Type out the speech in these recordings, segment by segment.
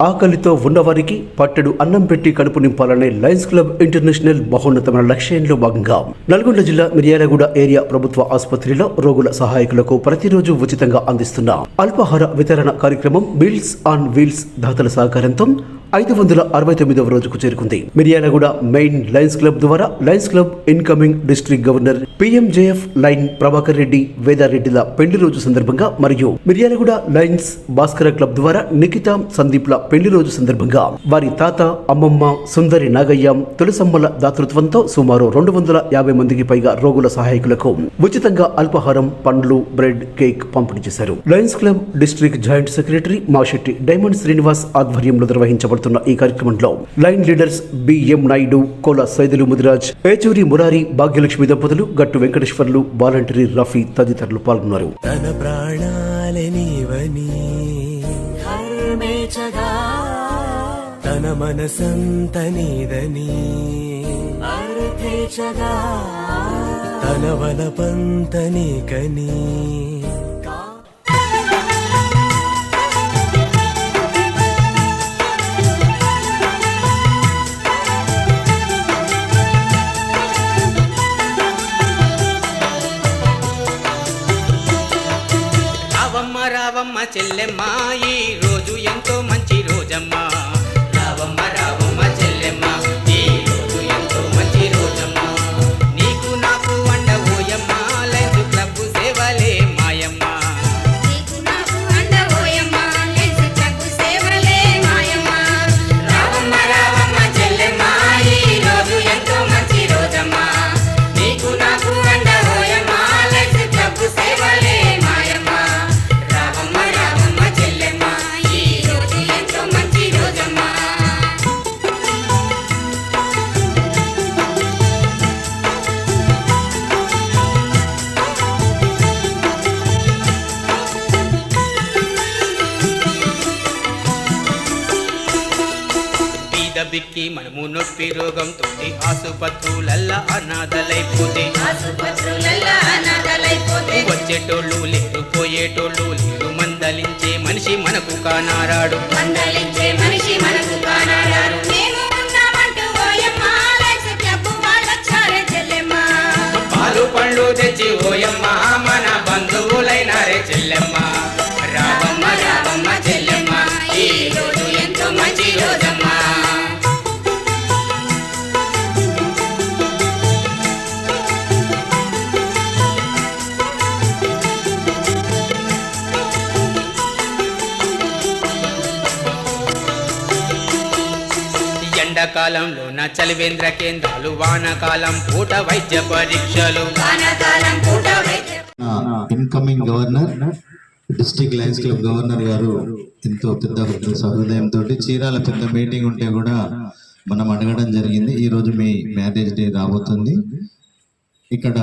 ఆకలితో ఉన్నవారికి పట్టెడు అన్నం పెట్టి కడుపు నింపాలనే లయన్స్ క్లబ్ ఇంటర్నేషనల్ మహోన్నతమైన లక్ష్యంలో భాగంగా నల్గొండ జిల్లా మిర్యాలగూడ ఏరియా ప్రభుత్వ ఆసుపత్రిలో రోగుల సహాయకులకు ప్రతిరోజు ఉచితంగా అందిస్తున్న అల్పాహార వితరణ కార్యక్రమం మీల్స్ ఆన్ వీల్స్ దాతల సహకారంతో ఐదు వందల అరవై తొమ్మిదవ రోజుకు చేరుకుంది. మిర్యాలగూడ మెయిన్ లయన్స్ క్లబ్ ద్వారా lions club incoming district governor PMJF lion Prabhakar Reddy వేదారెడ్డిల పెళ్ళి రోజు సందర్భంగా మరియు మిర్యాలగూడ లయన్స్ భాస్కర క్లబ్ ద్వారా నిఖిత సందీప్ల పెళ్ళి రోజు సందర్భంగా వారి తాత అమ్మమ్మ సుందరి నాగయ్య తులసమ్మల దాతృత్వంతో సుమారు రెండు వందల యాభై మందికి పైగా రోగుల సహాయకులకు ఉచితంగా అల్పాహారం పండ్లు బ్రెడ్ కేక్ పంపిణీ చేశారు. Lions club district joint secretary Mashetti diamond Srinivas ఆధ్వర్యంలో నిర్వహించబడుతుంది. జరుగుతున్న ఈ కార్యక్రమంలో lion leaders BM Naidu Kola Saidulu Mudiraj Yechuri Murari Bhagyalakshmi దంపతులు గట్టు వెంకటేశ్వర్లు వాలంటరీ రఫీ తదితరులు పాల్గొన్నారు. తన ప్రాణాలే తన మనసంత నీదని తన వలపంత నీకని మనము నొప్పి రోగంతో ఆసుపత్రులల్లా అనాథలైపోతే. ఆసుపత్రులల్లా అనాథలైపోతే. వచ్చేటోళ్ళు లేరు పోయేటోళ్ళు లేరు మందలించే మనిషి మనకు కానారాడు. ఎండాకాలంలో నా చలివేంద్ర కేంద్రాలు వానాకాలం పూట వైద్య పరీక్షలు. వానాకాలం పూట వైద్య incoming governor district lions club governor గారు ఎంతో పెద్ద సహృదయంతో చీరాల పెద్ద మీటింగ్ ఉంటే కూడా మనం అడగడం జరిగింది. ఈ రోజు మీ మ్యారేజ్ డే రాబోతుంది. ఇక్కడ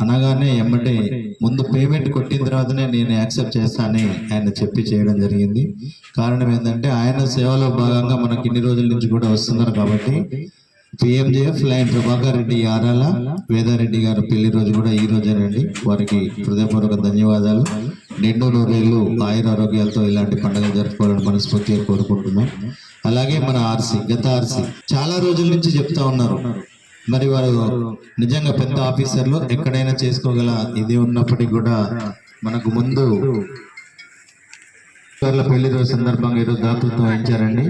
అనగానే ఎమ్మటే ముందు పేమెంట్ కొట్టిన తర్వాతనే నేను యాక్సెప్ట్ చేస్తానని ఆయన చెప్పి చేయడం జరిగింది. కారణం ఏంటంటే ఆయన సేవలో భాగంగా మనకి ఇన్ని రోజుల నుంచి కూడా వస్తున్నారు కాబట్టి పిఎంజేఎఫ్ లైన్ ప్రభాకర్ రెడ్డి ఆరాల వేదారెడ్డి గారు పెళ్ళి రోజు కూడా ఈ రోజేనండి. వారికి హృదయపూర్వక ధన్యవాదాలు. నిండు నూరేళ్ళు ఆయుర ఆరోగ్యాలతో ఇలాంటి పండుగలు జరుపుకోవాలని మనస్ఫూర్తిగా కోరుకుంటున్నాం. అలాగే మన ఆర్సీ గత ఆర్సీ చాలా రోజుల నుంచి చెప్తా ఉన్నారు. మరి వారు నిజంగా పెద్ద ఆఫీసర్లు ఎక్కడైనా చేసుకోగల ఇది ఉన్నప్పటికీ కూడా మనకు ముందు గారుల పెళ్ళి రోజు సందర్భంగా ఈరోజు దాతృత్వం వహించారండి.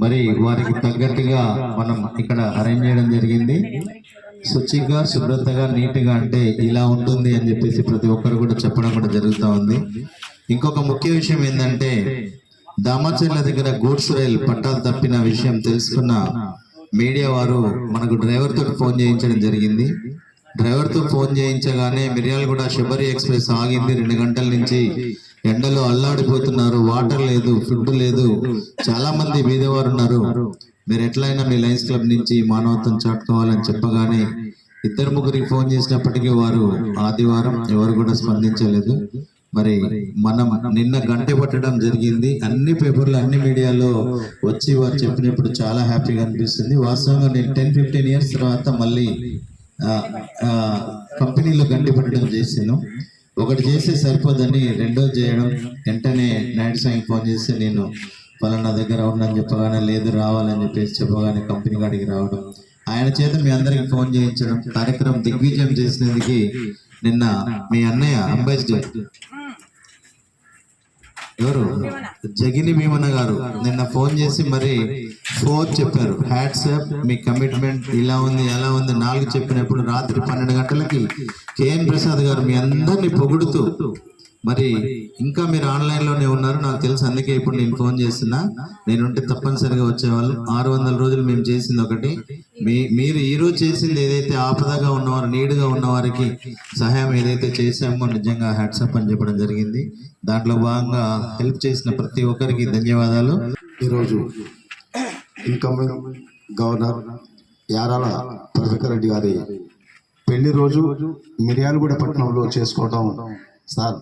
మరి వారికి తగ్గట్టుగా మనం ఇక్కడ అరేంజ్ చేయడం జరిగింది. శుచిగా శుభ్రతగా నీట్గా అంటే ఇలా ఉంటుంది అని చెప్పేసి ప్రతి ఒక్కరు కూడా చెప్పడం కూడా జరుగుతూ ఉంది. ఇంకొక ముఖ్య విషయం ఏంటంటే దామచర్ల దగ్గర గూడ్స్ రైల్ పట్టాలు తప్పిన విషయం తెలుసుకున్న మీడియా వారు మనకు డ్రైవర్ తోటి ఫోన్ చేయించడం జరిగింది. డ్రైవర్తో ఫోన్ చేయించగానే మిర్యాలగూడ శబరి ఎక్స్ప్రెస్ ఆగింది. రెండు గంటల నుంచి ఎండలో అల్లాడిపోతున్నారు. వాటర్ లేదు ఫుడ్ లేదు. చాలా మంది బీదవారు ఉన్నారు మీరు ఎట్లయినా మీ లయన్స్ క్లబ్ నుంచి మానవత్వం చాటుకోవాలని చెప్పగానే ఇద్దరు ముగ్గురికి ఫోన్ చేసినప్పటికీ వారు ఆదివారం ఎవరు కూడా స్పందించలేదు. మరి మనం నిన్న గంట పట్టడం జరిగింది. అన్ని పేపర్లు అన్ని మీడియాలో వచ్చి వారు చెప్పినప్పుడు చాలా హ్యాపీగా అనిపిస్తుంది. వాస్తవంగా నేను టెన్ ఫిఫ్టీన్ ఇయర్స్ తర్వాత మళ్ళీ కంపెనీలో గండి పట్టడం చేసాను ఒకటి చేస్తే సరిపోదని రెండోది చేయడం. వెంటనే నాయుడు సాయి ఫోన్ చేస్తే నేను పలానా దగ్గర ఉందని చెప్పగానే లేదు రావాలని చెప్పేసి చెప్పగానే కంపెనీ కాడికి రావడం. ఆయన చేత మీ అందరికి ఫోన్ చేయించడం. కార్యక్రమం దిగ్విజయం చేసినందుకు నిన్న మీ అన్నయ్య అంబాసిడర్ ఎవరు? జగిని భీమన్న గారు. నిన్న ఫోన్ చేసి మరి ఫోర్ చెప్పారు. హ్యాట్సాప్ మీ కమిట్మెంట్ ఇలా ఉంది ఎలా ఉంది. నాలుగు చెప్పినప్పుడు రాత్రి పన్నెండు గంటలకి కేఎం ప్రసాద్ గారు మీ అందరినీ పొగుడుతూ మరి ఇంకా మీరు ఆన్లైన్లోనే ఉన్నారు నాకు తెలుసు అందుకే ఇప్పుడు నేను ఫోన్ చేస్తున్నా. నేను ఉంటే తప్పనిసరిగా వచ్చేవాళ్ళు. ఆరు వందల రోజులు మేము చేసింది ఒకటి. మీ మీరు ఈ రోజు చేసింది ఏదైతే ఆపదగా ఉన్నవారు నీడుగా ఉన్నవారికి సహాయం ఏదైతే చేశామో నిజంగా హ్యాట్సప్ అని చెప్పడం జరిగింది. దాంట్లో భాగంగా హెల్ప్ చేసిన ప్రతి ఒక్కరికి ధన్యవాదాలు. ఈరోజు ఇన్కమింగ్ గవర్నర్ యారాల ప్రభాకర్ రెడ్డి గారి పెళ్ళి రోజు మిర్యాలగూడ పట్టణంలో చేసుకోవడం సార్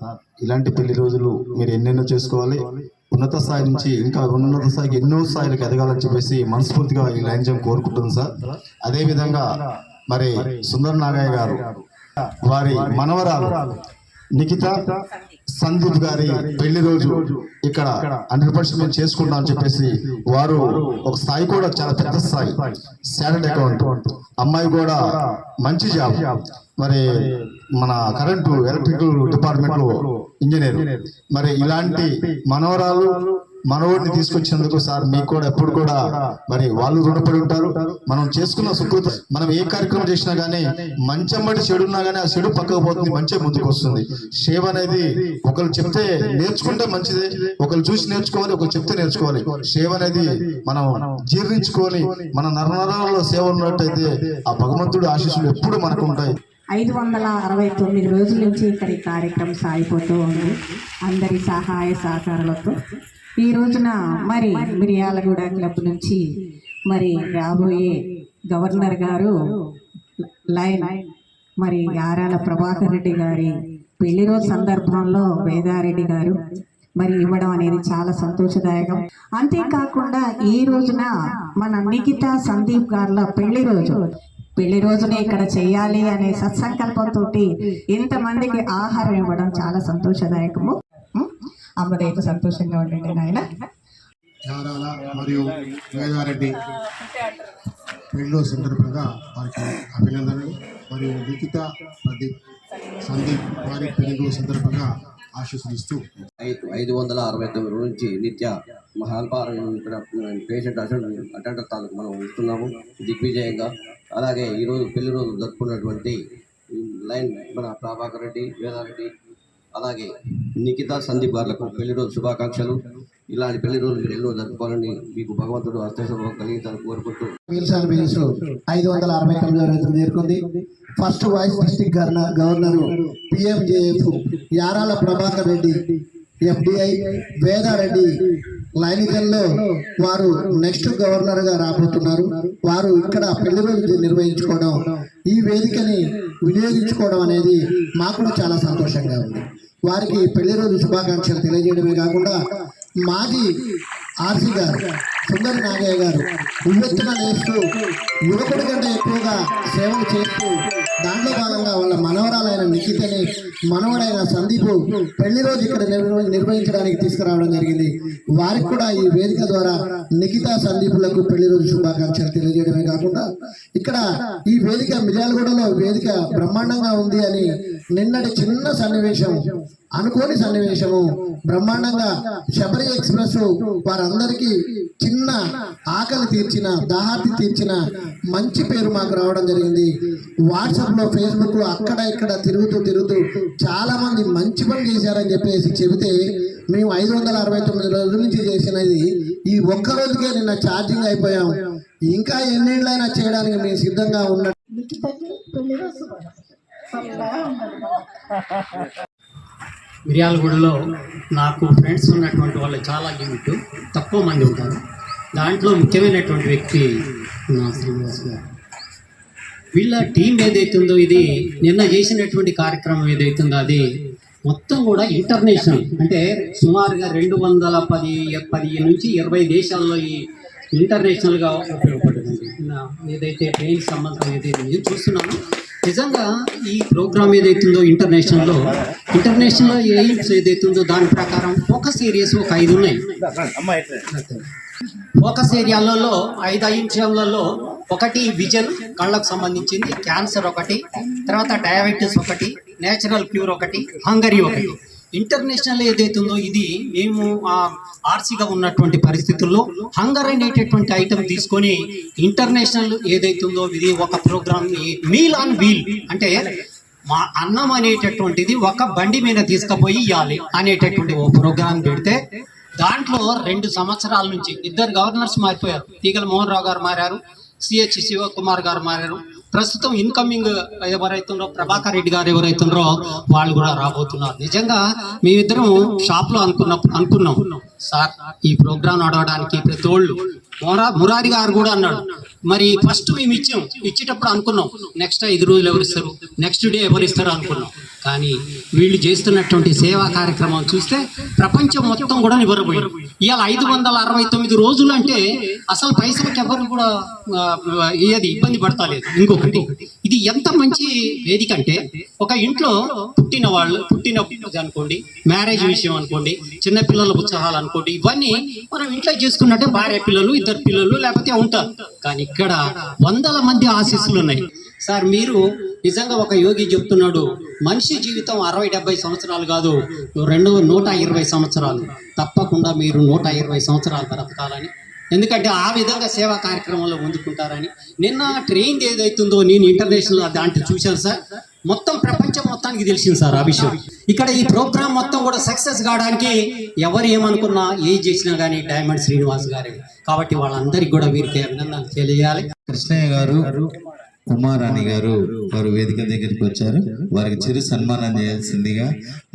ఇలాంటి పెళ్ళి రోజులు మీరు ఎన్నెన్నో చేసుకోవాలి. ఉన్నత స్థాయి నుంచి ఇంకా ఉన్నత స్థాయికి ఎన్నో స్థాయిలకు ఎదగాలని చెప్పేసి మనస్ఫూర్తిగా ఈ లైన్ జంప్ కోరుకుంటుంది సార్. అదేవిధంగా మరి సుందర్ నాగయ్య గారు వారి మనవరాలు నిఖిత సందీప్ గారి పెళ్ళి రోజు ఇక్కడ హండ్రెడ్ పర్సెంట్ మేము చేసుకుంటాం అని చెప్పేసి వారు ఒక స్థాయి కూడా చాలా పెద్ద స్థాయి శాలరీ అకౌంట్. అమ్మాయి కూడా మంచి జాబ్. మరి మన కరెంటు ఎలక్ట్రికల్ డిపార్ట్మెంట్లో ఇంజనీర్. మరి ఇలాంటి మనవరాలు మనవడిని తీసుకొచ్చినందుకు సార్ మీకు కూడా ఎప్పుడు కూడా మరి వాళ్ళు రుణపడి ఉంటారు. మనం చేసుకున్న సుకృత మనం ఏ కార్యక్రమం చేసినా గానీ మంచం బట్టి చెడు ఉన్నా గానీ ఆ చెడు పక్కకు పోతుంది మంచి ముందుకు వస్తుంది. సేవ అనేది ఒకరు చెప్తే నేర్చుకుంటే మంచిదే ఒకరు చూసి నేర్చుకోవాలి ఒకరు చెప్తే నేర్చుకోవాలి. సేవ అనేది మనం జీర్ణించుకొని మన నరనరాలలో సేవ ఉన్నట్టయితే ఆ భగవంతుడి ఆశీస్సులు ఎప్పుడు మనకు ఉంటాయి. ఐదు వందల అరవై తొమ్మిది రోజుల నుంచి ఇక్కడ ఈ కార్యక్రమం సాగిపోతూ ఉంది. అందరి సహాయ సహకారాలతో. ఈ రోజున మరి మిరియాలగూడ క్లబ్ నుంచి మరి రాబోయే గవర్నర్ గారు లైన్ మరి ఆరాల ప్రభాకర్ రెడ్డి గారి పెళ్ళి రోజు సందర్భంలో వేదారెడ్డి గారు మరి ఇవ్వడం అనేది చాలా సంతోషదాయకం. అంతేకాకుండా ఈ రోజున మన నిఖిత సందీప్ గారుల పెళ్ళి రోజు పెళ్ళి రోజునే ఇక్కడ చేయాలి అనే సత్సంకల్పంతో ఇంతమందికి ఆహారం ఇవ్వడం చాలా సంతోషదాయకము ఉం? అమ్మదైతే సంతోషంగా ఉండండి నాయన మరియు వేదారెడ్డి పెళ్ళో సందర్భంగా వారికి అభినందనలు మరియు లిఖిత ప్రదీప్ సందీప్ వారి పెళ్ళి సందర్భంగా ఆశీస్సులిస్తూ ఐదు ఐదు వందల అరవై తొమ్మిది రోజుల నుంచి నిత్య మహాల్పారం పేషెంట్ అటెండ్ అటెండర్ తాలూకు మనం ఇస్తున్నాము దిగ్విజయంగా. అలాగే ఈరోజు పెళ్ళి రోజు జరుపుకున్నటువంటి లైన్ మన ప్రభాకర్ రెడ్డి వేదారెడ్డి అలాగే నిఖిత సందీప్ గారులకు పెళ్ళి రోజు శుభాకాంక్షలు. ఇలాంటి పెళ్ళి రోజులు మీరు ఎన్నో జరుపుకోవాలని మీకు భగవంతుడు అర్థశుభం కలిగించాలని కోరుకుంటూ ఐదు వందల అరవై తొమ్మిది చేరుకుంది first vice district governor governor PMJF Yarala Prabhakar Reddy FDI Vedareddy. లైనికల్లో వారు నెక్స్ట్ గవర్నర్గా రాబోతున్నారు. వారు ఇక్కడ పెళ్ళి రోజు నిర్వహించుకోవడం ఈ వేదికని వినియోగించుకోవడం అనేది మాకు కూడా చాలా సంతోషంగా ఉంది. వారికి పెళ్ళి రోజు శుభాకాంక్షలు తెలియజేయడమే కాకుండా మాజీ ఆర్సీ గారు సుందరి నాగయ్య గారు ఉవ్వెత్తున లేస్తూ యువకుడి కంటే ఎక్కువగా సేవలు చేస్తూ దాంట్లో భాగంగా వాళ్ళ మనవరాలైన నిఖితని మనవడైన సందీప్ పెళ్ళి రోజు ఇక్కడ నిర్వహించడానికి తీసుకురావడం జరిగింది. వారికి కూడా ఈ వేదిక ద్వారా నిఖితా సందీపులకు పెళ్ళి రోజు శుభాకాంక్షలు తెలియజేయడమే కాకుండా ఇక్కడ ఈ వేదిక మిర్యాలగూడలో వేదిక బ్రహ్మాండంగా ఉంది అని నిన్నటి చిన్న సన్నివేశం అనుకోని సన్నివేశము బ్రహ్మాండంగా శబరి ఎక్స్ప్రెస్ వారందరికీ చిన్న ఆకలి తీర్చిన దాహార్తి తీర్చిన మంచి పేరు మాకు రావడం జరిగింది. వాట్సాప్లో ఫేస్బుక్లో ఫేస్బుక్ అక్కడ ఇక్కడ తిరుగుతూ తిరుగుతూ చాలా మంది మంచి పని చేశారని చెప్పేసి చెబితే మేము ఐదు వందల అరవై తొమ్మిది రోజుల నుంచి చేసినది ఈ ఒక్క రోజుకే నిన్న ఛార్జింగ్ అయిపోయాం. ఇంకా ఎన్నేళ్ళైనా చేయడానికి మేము సిద్ధంగా ఉన్న మిర్యాలగూడలో నాకు ఫ్రెండ్స్ ఉన్నటువంటి వాళ్ళు చాలా లిమిట్ తక్కువ మంది ఉంటారు. దాంట్లో ముఖ్యమైనటువంటి వ్యక్తి నా శ్రీనివాస్ గారు. వీళ్ళ టీం ఏదైతుందో ఇది నిన్న చేసినటువంటి కార్యక్రమం ఏదైతుందో అది మొత్తం కూడా ఇంటర్నేషనల్ అంటే సుమారుగా రెండు వందల పది పది నుంచి ఇరవై దేశాల్లో ఈ ఇంటర్నేషనల్గా ఉపయోగపడుతుంది. ఏదైతే ట్రైన్ సంబంధం ఏదైతే నేను చూస్తున్నాను నిజంగా ఈ ప్రోగ్రామ్ ఏదైతుందో ఇంటర్నేషనల్లో ఇంటర్నేషనల్లో ఎయిమ్స్ ఏదైతుందో దాని ప్రకారం ఫోకస్ ఏరియాస్ ఒక ఐదు ఉన్నాయి. ఫోకస్ ఏరియాలలో ఐదు అంశాలలో ఒకటి విజన్ కళ్ళకు సంబంధించింది క్యాన్సర్ ఒకటి తర్వాత డయాబెటీస్ ఒకటి నేచురల్ క్యూర్ ఒకటి హంగరీ ఒకటి. ఇంటర్నేషనల్ ఏదైతుందో ఇది మేము ఆర్సీగా ఉన్నటువంటి పరిస్థితుల్లో హంగర్ అనేటటువంటి ఐటమ్ తీసుకొని ఇంటర్నేషనల్ ఏదైతుందో ఇది ఒక ప్రోగ్రామ్ మీల్ ఆన్ వీల్ అంటే మా అన్నం అనేటటువంటిది ఒక బండి మీద తీసుకుపోయి ఇవ్వాలి అనేటటువంటి ఓ ప్రోగ్రాం పెడితే దాంట్లో రెండు సంవత్సరాల నుంచి ఇద్దరు గవర్నర్స్ మారిపోయారు. తీగల మోహన్ రావు గారు మారారు. సిహెచ్ శివకుమార్ గారు మారారు. ప్రస్తుతం ఇన్కమింగ్ ఎవరైతుండ్రో ప్రభాకర్ రెడ్డి గారు ఎవరైతుండ్రో వాళ్ళు కూడా రాబోతున్నారు. నిజంగా మేమిద్దరం షాప్లో అనుకున్నప్పుడు అనుకున్నాం. సార్ ఈ ప్రోగ్రాం నడవడానికి ప్రతి ఒళ్ళు. మొరా మురారి గారు కూడా అన్నాడు. మరి ఫస్ట్ మేము ఇచ్చాం. ఇచ్చేటప్పుడు అనుకున్నాం. నెక్స్ట్ ఐదు రోజులు ఎవరు ఇస్తారు? నెక్స్ట్ డే ఎవరు ఇస్తారు అనుకున్నాం. కానీ వీళ్ళు చేస్తున్నటువంటి సేవా కార్యక్రమం చూస్తే ప్రపంచం మొత్తం కూడా నివ్వరపోయారు ఇవాళ ఐదు వందల అరవై తొమ్మిది రోజులు అంటే అసలు పైసలకి ఎవరు కూడా ఆ, ఇబ్బంది పడతలేదు ఇంకొకటి ఇది ఎంత మంచి వేదిక అంటే ఒక ఇంట్లో పుట్టిన వాళ్ళు పుట్టిన అనుకోండి మ్యారేజ్ విషయం అనుకోండి చిన్న పిల్లల ఉత్సాహాలు అనుకోండి ఇవన్నీ మనం ఇంట్లో చేసుకున్నట్టే భార్య పిల్లలు ఇద్దరు పిల్లలు లేకపోతే ఉంటారు. కానీ ఇక్కడ వందల మంది ఆశీస్సులు ఉన్నాయి. సార్ మీరు నిజంగా ఒక యోగి చెప్తున్నాడు మనిషి జీవితం అరవై డెబ్బై సంవత్సరాలు కాదు రెండు నూట ఇరవై సంవత్సరాలు. తప్పకుండా మీరు నూట ఇరవై సంవత్సరాలు బ్రతకాలని. ఎందుకంటే ఆ విధంగా సేవా కార్యక్రమంలో ముందుకుంటారని. నిన్న ట్రైన్ ఏదైతుందో నేను ఇంటర్నేషనల్ దాంట్లో చూశాను సార్. మొత్తం ప్రపంచం మొత్తానికి తెలిసింది సార్ అభిషేక్. ఇక్కడ ఈ ప్రోగ్రామ్ మొత్తం కూడా సక్సెస్ కావడానికి ఎవరు ఏమనుకున్నా ఏం చేసినా కానీ డైమండ్ శ్రీనివాస్ గారే. కాబట్టి వాళ్ళందరికీ కూడా వీరికి అభినందనలు తెలియాలి. కృష్ణయ్య గారు ఉమారాణి గారు వారు వేదిక దగ్గరికి వచ్చారు. వారికి చిరు సన్మానం చేయాల్సిందిగా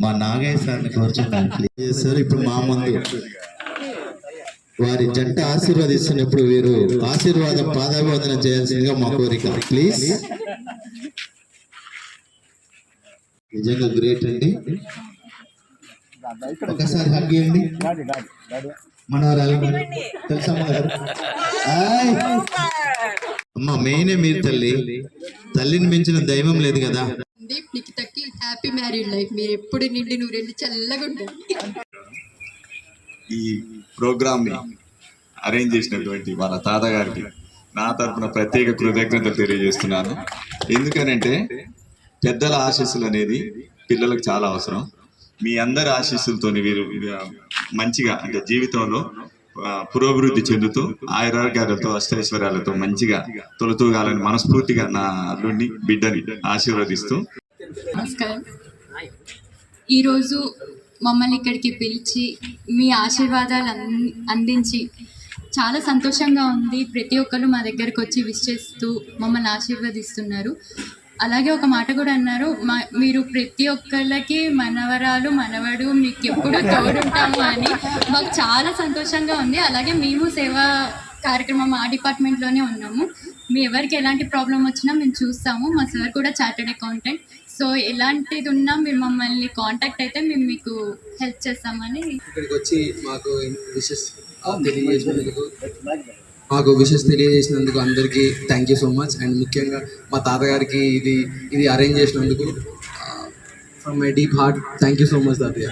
మా నాగయ్య సార్ని కోరుచున్నాను. ప్లీజ్ చేస్తారు ఇప్పుడు మా ముందు వారి జంట ఆశీర్వదిస్తున్నప్పుడు వీరు ఆశీర్వాదం పాదాభివందనం చేయాల్సిందిగా మా కోరిక. ప్లీజ్. నిజంగా గ్రేట్ అండి. ఒకసారి హగ్ ఇవ్వండి మనవరాలు తెలుసమ్మ గారు. అమ్మ మెయినే మీరు తల్లి? తల్లిని మించిన దైవం లేదు కదా. నిఖితకి హ్యాపీ మ్యారీడ్ లైఫ్ మీరు ఎప్పుడు నిండి నువ్వు రెండు చల్లగా ఉండాలి ఈ ప్రోగ్రామ్ని అరేంజ్ చేసినటువంటి వాళ్ళ తాతగారికి నా తరపున ప్రత్యేక కృతజ్ఞతలు తెలియజేస్తున్నాను. ఎందుకనంటే పెద్దల ఆశీస్సులు అనేది పిల్లలకు చాలా అవసరం. మీ అందరి ఆశీస్సులతో వీరు మంచిగా అంటే జీవితంలో పురోభివృద్ధి చెందుతూ ఆయురారోగ్యాలతో అష్టైశ్వర్యాలతో మంచిగా తొలతూగాలని మనస్ఫూర్తిగా నా అల్లుడిని బిడ్డని ఆశీర్వదిస్తూ. నమస్కారం. ఈరోజు మమ్మల్ని ఇక్కడికి పిలిచి మీ ఆశీర్వాదాలు అందించి చాలా సంతోషంగా ఉంది. ప్రతి ఒక్కరు మా దగ్గరకు వచ్చి విష్ చేస్తూ మమ్మల్ని ఆశీర్వదిస్తున్నారు. అలాగే ఒక మాట కూడా అన్నారు. మా మీరు ప్రతి ఒక్కళ్ళకి మనవరాలు మనవడు మీకు ఎప్పుడు తోడుంటాము అని. మాకు చాలా సంతోషంగా ఉంది. అలాగే మేము సేవా కార్యక్రమం మా డిపార్ట్మెంట్లోనే ఉన్నాము. మీ ఎవరికి ఎలాంటి ప్రాబ్లం వచ్చినా మేము చూస్తాము. మా సార్ కూడా చార్టెడ్ అకౌంటెంట్. సో ఎలాంటిది ఉన్నా మీరు మమ్మల్ని కాంటాక్ట్ అయితే మేము మీకు హెల్ప్ చేస్తామని. ఇక్కడికి వచ్చి మాకు తెలియజేసినందుకు. మాకు విషెస్ తెలియజేసినందుకు అందరికీ thank you so much and ముఖ్యంగా మా తాతగారికి ఇది ఇది అరేంజ్ చేసినందుకు from my deep heart thank you so much తాతయ్య.